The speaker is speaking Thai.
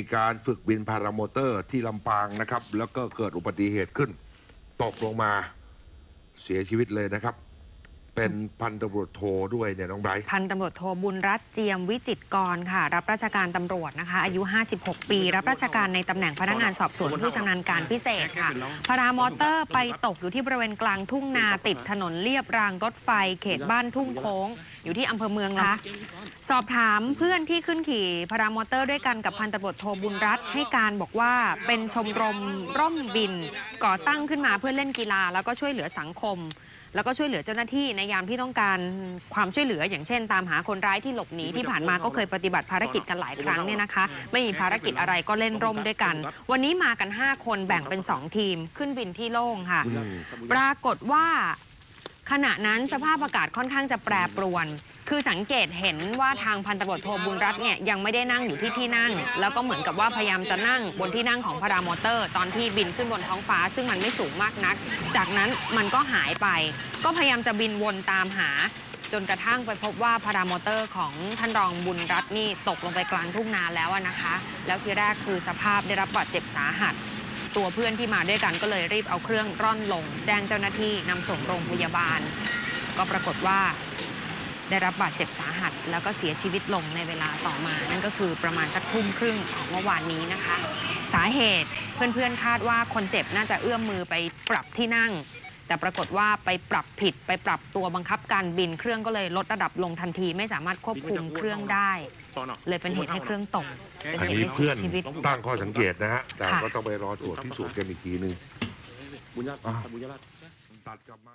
มีการฝึกบินพารามอเตอร์ที่ลำปางนะครับ แล้วก็เกิดอุบัติเหตุขึ้น ตกลงมาเสียชีวิตเลยนะครับ เป็นพันตำรวจโทด้วยเนี่ยน้องไบรท์พันตำรวจโทบุญรัตน์เจียมวิจิตรกรค่ะ รับราชการตำรวจนะคะ อายุ 56 ปี รับราชการในตำแหน่งพนักงานสอบสวนผู้ชำนาญการพิเศษค่ะ พารามอเตอร์ไปตกอยู่ที่บริเวณกลางทุ่งนาติดถนนเลียบรางรถไฟเขตบ้านทุ่งโค้ง อยู่ที่อำเภอเมืองนะคะสอบถามเพื่อนที่ขึ้นขี่พารามอเตอร์ด้วยกันกับพันตำรวจโทบุญรัตน์ให้การบอกว่าเป็นชมรมร่มบิน ก่อตั้งขึ้นมาเพื่อเล่นกีฬา แล้วก็ช่วยเหลือสังคม แล้วก็ช่วยเหลือเจ้าหน้าที่ในยามที่ต้องการความช่วยเหลือ อย่างเช่น ตามหาคนร้ายที่หลบหนีที่ผ่านมาก็เคยปฏิบัติภารกิจกันหลายครั้งเนี่ยนะคะ ไม่มีภารกิจอะไรก็เล่นร่มด้วยกัน วันนี้มากัน 5 คนแบ่งเป็น 2 ทีมขึ้นบินที่โล่งค่ะอืมปรากฏว่า ขณะนั้นสภาพอากาศค่อนข้างจะแปรปรวน คือสังเกตเห็นว่าทางพันตำรวจโทบุญรัตน์เนี่ยยังไม่ได้นั่งอยู่ที่ที่นั่ง แล้วก็เหมือนกับว่าพยายามจะนั่งบนที่นั่งของพารามอเตอร์ ตอนที่บินขึ้นบนท้องฟ้า ซึ่งมันไม่สูงมากนัก จากนั้นมันก็หายไป ก็พยายามจะบินวนตามหา จนกระทั่งไปพบว่าพารามอเตอร์ของท่านรองบุญรัตน์นี่ตกลงไปกลางทุ่งนาแล้วนะคะ แล้วทีแรกคือสภาพได้รับบาดเจ็บสาหัส ตัวเพื่อนที่มาด้วยกันก็เลยรีบเอาเครื่องร่อนลง แจ้งเจ้าหน้าที่นำส่งโรงพยาบาล ก็ปรากฏว่าได้รับบาดเจ็บสาหัส แล้วก็เสียชีวิตลงในเวลาต่อมา นั่นก็คือประมาณสักทุ่มครึ่งของเมื่อวานนี้นะคะ สาเหตุเพื่อนๆคาดว่าคนเจ็บน่าจะเอื้อมมือไปปรับที่นั่ง แต่ปรากฏว่าไปปรับผิดไปปรับตัวบังคับการบินเครื่องก็เลยลดระดับลงทันที ไม่สามารถควบคุมเครื่องได้ เลยเป็นเหตุให้เครื่องตกเป็นอันเหตุนี้ให้เสีเพื่อยนชีวิตตั้งข้อสังเกตนะฮะแต่ค่ะก็ต้องไปรอตรวจพิสูจน์กันอีกทีหนึ่งบุญญาอะบุญญาราชตัดกลับมา